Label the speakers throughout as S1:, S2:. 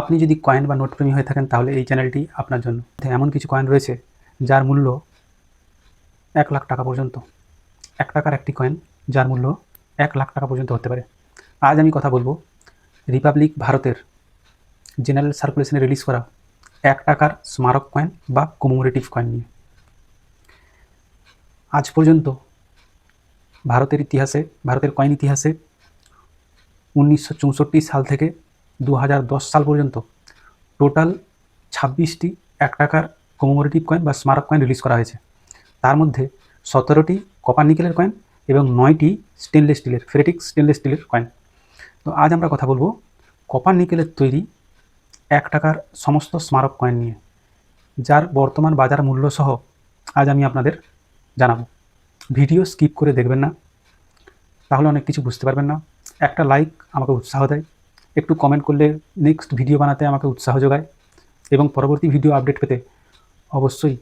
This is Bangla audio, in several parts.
S1: আপনি যদি কয়েন বা নোট প্রেমী হয়ে থাকেন, তাহলে এই চ্যানেলটি আপনার জন্য। এমন কিছু কয়েন রয়েছে, যার মূল্য এক লাখ টাকা পর্যন্ত। এক টাকার একটি কয়েন যার মূল্য এক লাখ টাকা পর্যন্ত হতে পারে। আজ আমি কথা বলব রিপাবলিক ভারতের জেনারেল সার্কুলেশনে রিলিজ করা এক টাকার স্মারক কয়েন বা কমোমোরেটিভ কয়েন নিয়ে। আজ পর্যন্ত ভারতের ইতিহাসে, ভারতের কয়েন ইতিহাসে উনিশশো চৌষট্টি সাল থেকে দু হাজার দশ সাল পর্যন্ত টোটাল ছাব্বিশটি এক টাকার কমোমোরেটিভ কয়েন বা স্মারক কয়েন রিলিজ করা হয়েছে। তার মধ্যে সতেরোটি কপার নিকেলের কয়েন এবং নয়টি স্টেনলেস স্টিলের ফেরেটিক স্টেনলেস স্টিলের কয়েন তো আজ আমরা কথা বলব কপার নিকেলের তৈরি এক টাকার সমস্ত স্মারক কয়েন নিয়ে, যার বর্তমান বাজার মূল্য সহ আজ আমি আপনাদের জানাব। ভিডিও স্কিপ করে দেখবেন না, তাহলে অনেক কিছু বুঝতে পারবেন না। একটা লাইক আমাকে উৎসাহ দেয় একটু কমেন্ট করলে নেক্সট ভিডিও বানাতে আমাকে উৎসাহ যোগায় এবং পরবর্তী ভিডিও আপডেট পেতে অবশ্যই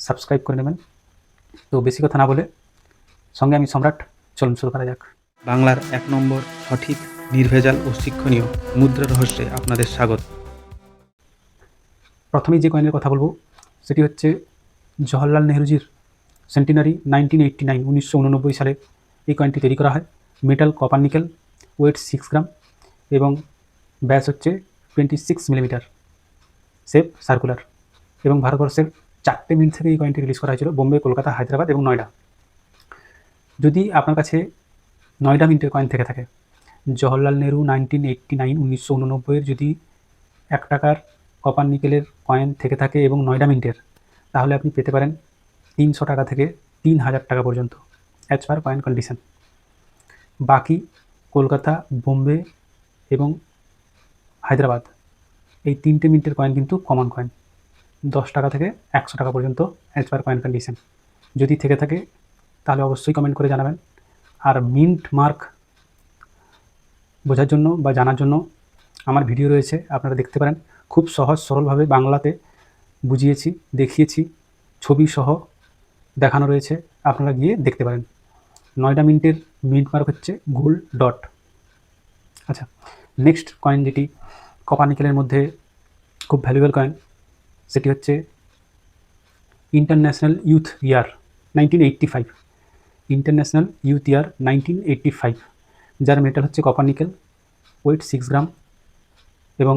S1: সাবস্ক্রাইব করে নেবেন। তো বেশি কথা না বলে সঙ্গে আমি সম্রাট চলুন শুরু করা যাক।
S2: বাংলার এক নম্বর সঠিক নির্ভেজাল ও শিক্ষণীয় মুদ্রা রহস্যে আপনাদের স্বাগত।
S1: প্রথমেই যে কয়েনের কথা বলব সেটি হচ্ছে জওহরলাল নেহরুজির সেন্টিনারি নাইনটিন এইট্টি নাইন উনিশশো উননব্বই সালে এই কয়েনটি তৈরি করা হয়। Metal copper nickel weight six gram এবং ব্যাস হচ্ছে twenty six millimetre shape circular এবং ভারতবর্ষের চারটে মিনিট থেকে এই কয়েনটি রিলিজ করা হয়েছিল, বোম্বে, কলকাতা, হায়দ্রাবাদ এবং নয়ডা। যদি আপনার কাছে নয়ডা মিনিটের কয়েন থেকে থাকে, Jawaharlal Nehru nineteen eighty nine উনিশশো উননব্বইয়ের যদি এক টাকার কপার নিকেলের কয়েন থেকে থাকে এবং নয়ডা মিনিটের তাহলে আপনি পেতে পারেন তিনশো টাকা থেকে তিন হাজার টাকা পর্যন্ত অ্যাজ পার কয়েন কন্ডিশন বাকি কলকাতা, বোম্বে এবং হায়দ্রাবাদ। এই তিনটে মিনিটের কয়েন কিন্তু কমন কয়েন দশ টাকা থেকে একশো টাকা পর্যন্ত অ্যাজ পার কয়েন কন্ডিশন যদি থেকে থাকে, তাহলে অবশ্যই কমেন্ট করে জানাবেন। আর মিন্ট মার্ক বোঝার জন্য বা জানার জন্য আমার ভিডিও রয়েছে, আপনারা দেখতে পারেন। খুব সহজ, সরলভাবে বাংলাতে বুঝিয়েছি, দেখিয়েছি, ছবি সহ দেখানো রয়েছে, আপনারা গিয়ে দেখতে পারেন। নয়টা মিনিটের মিন্ট মার্ক হচ্ছে গোল ডট আচ্ছা নেক্সট কয়েন যেটি কপার নিকেলের মধ্যে খুব ভ্যালুয়েবল কয়েন সেটি হচ্ছে international youth year nineteen eighty five international youth year nineteen eighty five যার মেটাল হচ্ছে copper nickel weight six gram এবং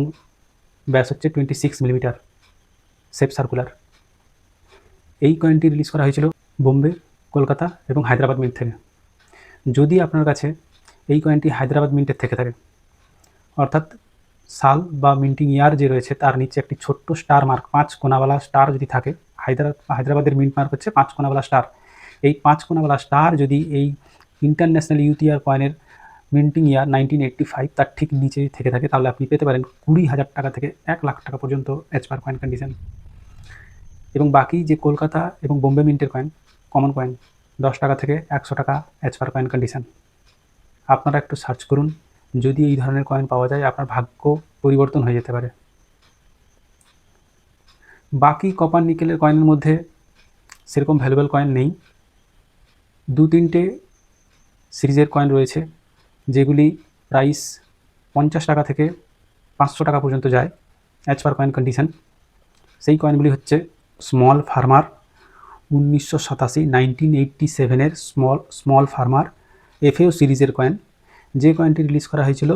S1: ব্যাস হচ্ছে twenty six millimetre shape circular এই কয়েনটি রিলিজ করা হয়েছিল বোম্বে, কলকাতা এবং হায়দ্রাবাদ মিন্ট থেকে। যদি আপনার কাছে এই কয়েনটি হায়দ্রাবাদ মিন্টের থেকে থাকে। অর্থাৎ সাল বা মিন্টিং ইয়ার যে রয়েছে, তার নিচে একটি ছোট্ট স্টার মার্ক, পাঁচ কোনাওয়ালা স্টার যদি থাকে হায়দ্রা হায়দ্রাবাদের মিন্ট মার্ক হচ্ছে পাঁচ কোনাওয়ালা স্টার। এই পাঁচ কোনাওয়ালা স্টার যদি এই ইন্টারন্যাশনাল ইউথ ইয়ার কয়েনের minting year nineteen eighty five তার ঠিক নিচে থেকে থাকে, তাহলে আপনি পেতে পারেন কুড়ি হাজার টাকা থেকে এক লাখ টাকা পর্যন্ত এজ পার কয়েন কন্ডিশন এবং বাকি যে কলকাতা এবং বোম্বে মিন্টের কয়েন কমন কয়েন দশ টাকা থেকে একশো টাকা এজ পার কয়েন কন্ডিশন আপনারা একটু সার্চ করুন। যদি এই ধরনের কয়েন পাওয়া যায়, আপনার ভাগ্য পরিবর্তন হয়ে যেতে পারে। বাকি কপার নিকেলের কয়েনের মধ্যে সেরকম ভ্যালুয়েবল কয়েন নেই। দু তিনটে সিরিজের কয়েন রয়েছে, যেগুলি প্রাইস পঞ্চাশ টাকা থেকে পাঁচশো টাকা পর্যন্ত যায় অ্যাজ পার কয়েন কন্ডিশন সেই কয়েনগুলি হচ্ছে স্মল ফার্মার উনিশশো সাতাশি নাইনটিন এইটটি সেভেনের স্মল স্মল ফার্মার এফএও সিরিজের কয়েন যে কয়েনটি রিলিজ করা হয়েছিল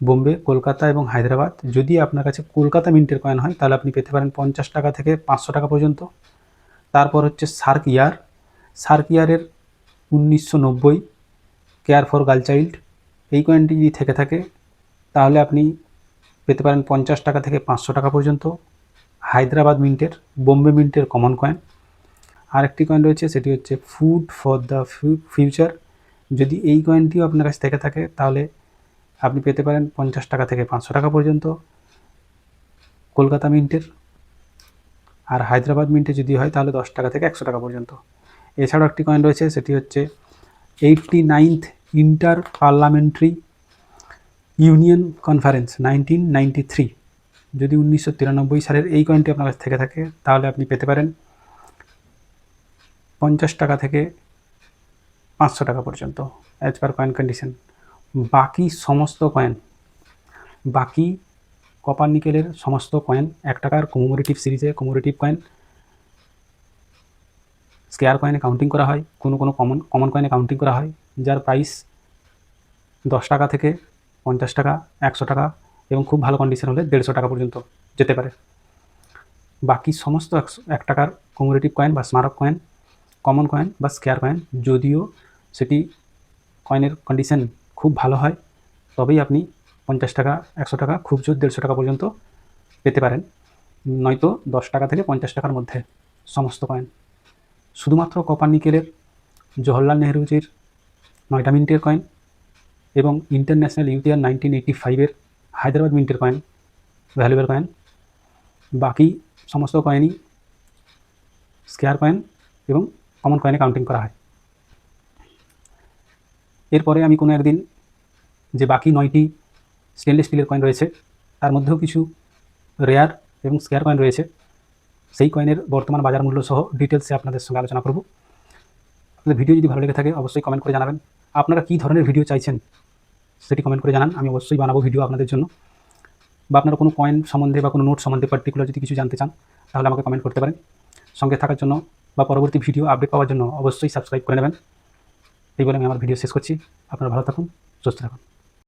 S1: বোম্বে, কলকাতা এবং হায়দ্রাবাদ, যদি আপনার কাছে কলকাতা মিন্টের কয়েন হয়, তাহলে আপনি পেতে পারেন পঞ্চাশ টাকা থেকে পাঁচশো টাকা পর্যন্ত। তারপর হচ্ছে সার্ক ইয়ার সার্ক ইয়ারের উনিশশো নব্বই কেয়ার ফর গার্ল চাইল্ড এই কয়েনটি যদি থেকে থাকে, তাহলে আপনি পেতে পারেন পঞ্চাশ টাকা থেকে পাঁচশো টাকা পর্যন্ত। হায়দ্রাবাদ মিন্টের বোম্বে মিন্টের কমন কয়েন আরেকটি কয়েন রয়েছে, সেটি হচ্ছে ফুড ফর দ্য ফিউচার যদি এই কয়েনটিও আপনার কাছে থেকে থাকে, তাহলে আপনি পেতে পারেন পঞ্চাশ টাকা থেকে পাঁচশো টাকা পর্যন্ত। কলকাতা মিন্টের আর হায়দ্রাবাদ মিন্টে যদি হয়, তাহলে দশ টাকা থেকে একশো টাকা পর্যন্ত। এছাড়াও একটি কয়েন রয়েছে, সেটি হচ্ছে eighty ninth inter parliamentary union conference nineteen ninety three যদি উনিশশো তিরানব্বই সালের এই কয়েনটি আপনার কাছে থেকে থাকে, তাহলে আপনি পেতে পারেন পঞ্চাশ টাকা থেকে পাঁচশো টাকা পর্যন্ত অ্যাজ পার কয়েন কন্ডিশন বাকি সমস্ত কয়েন বাকি কপার নিকেলের সমস্ত কয়েন এক টাকার কমোমোরেটিভ সিরিজে কমোরেটিভ কয়েন স্কেয়ার কয়েনে কাউন্টিং করা হয়, কোনো কোনো কমন কমন কয়েনে কাউন্টিং করা হয়, যার প্রাইস দশ টাকা থেকে পঞ্চাশ টাকা, একশো টাকা এবং খুব ভালো কন্ডিশন হলে দেড়শো টাকা পর্যন্ত যেতে পারে। বাকি সমস্ত একশো, এক টাকার কমোরেটিভ কয়েন বা স্মারক কয়েন কমন কয়েন বা স্কেয়ার কয়েন যদিও সেটি কয়েনের কন্ডিশন খুব ভালো হয়, তবেই আপনি পঞ্চাশ টাকা, একশো টাকা, খুব জোর দেড়শো টাকা পর্যন্ত পেতে পারেন। নয়তো দশ টাকা থেকে পঞ্চাশ টাকার মধ্যে সমস্ত কয়েন। শুধুমাত্র কপার নিকেলের জওহরলাল নেহরুজির নয়টা মিনিটের কয়েন এবং ইন্টারন্যাশনাল ইউটিআর নাইনটিন এইটি ফাইভের হায়দ্রাবাদ মিন্টের কয়েন ভ্যালুয়েবল কয়েন, বাকি সমস্ত কয়েনই স্কেয়ার কয়েন এবং কমন কয়েনে কাউন্টিং করা হয়। এরপরে আমি কোনো একদিন যে বাকি নয়টি স্টেনলেস স্টিলের কয়েন রয়েছে, তার মধ্যেও কিছু রেয়ার এবং স্কেয়ার কয়েন রয়েছে। সেই কয়েনের বর্তমান বাজার মূল্য সহ ডিটেলসে আপনাদের সঙ্গে আলোচনা করব। আপনাদের ভিডিও যদি ভালো লেগে থাকে, অবশ্যই কমেন্ট করে জানাবেন। আপনারা কী ধরনের ভিডিও চাইছেন, সেটি কমেন্ট করে জানান। আমি অবশ্যই বানাবো ভিডিও আপনাদের জন্য। বা আপনারা কোনো কয়েন সম্বন্ধে বা কোনো নোট সম্বন্ধে পার্টিকুলার যদি কিছু জানতে চান, তাহলে আমাকে কমেন্ট করতে পারেন। সঙ্গে থাকার জন্য বা পরবর্তী ভিডিও আপডেট পাওয়ার জন্য অবশ্যই সাবস্ক্রাইব করে নেবেন। এই বলে আমি আমার ভিডিও শেষ করছি। আপনারা ভালো থাকুন সুস্থ থাকুন।